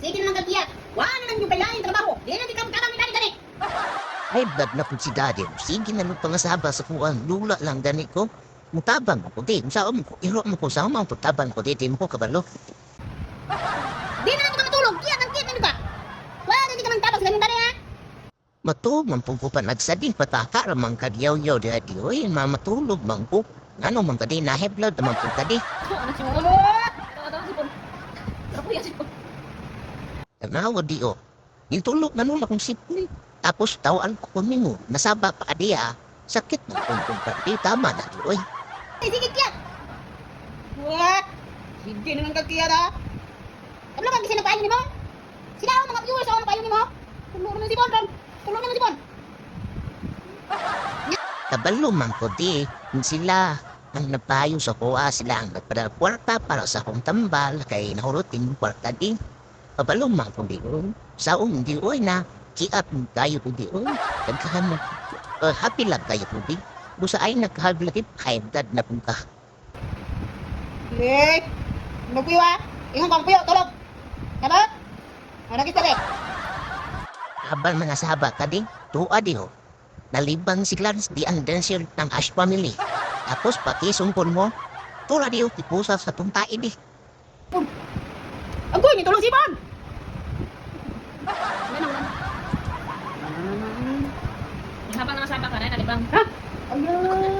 Sige naman kagiyat. Wala na yung kailangan trabaho. Di na di ka kami dali dali. Ay, blood na po si daddy. Sige na pangasaba sa kuwan. Lula lang gani ko. Mutabang ako di. Saan mo ko? Iro mo ko. Saan mo tabang ko di. Di mo ko kabalo. Di na lang ka matulog. Kiyat ang kiyat ano ba? Wala na di ka man tapos ganun dali ha. Matulog man po ko pa nagsading pataka ramang kagyaw-yaw di adi. Uy, mamatulog man po. Ano man kadi na high blood naman po kadi. Ano si Molo? Tawa-tawa si Pon. Ako yan si Pon. Tanawa di o. Nintulog na nung akong sipon. Tapos tawaan ko kumingo. Nasaba pa kadi ah. Sakit mo kung kung kadi. Tama na di. Ay, sige kiyat. What? Sige naman kagiyat ha. Ano kang gising na paano ni mo? Sila ang mga viewers ako na paano ni mo? Tulungan naman si Ron. Tulungan naman si Pon. kabalo man ko di. Sila ang napayo sa kuha sila ang nagpadakwarta para sa akong tambal kay nahurutin yung kwarta di. Kabalo man ko di. Uy. Saong di oy na. Kiat kayo ko di. Uy, Nagkahan mo. Uh, happy lang kayo ko di. Busa ay nagkahablakip. High blood na po ka. Eh, nagpuyo ha? Ingon kang puyo, tulog. Tama? Ano kita be? Habang mga sahaba ka di, tuwa di ho. Nalibang si Clarence di ang dancer ng Ash family. Tapos pati sumpon mo, tula di ho, tipusa sa tuntai di. Ang kuy, tulong si Bon! Habang nakasama ka na, nalibang. Ha? Ayun.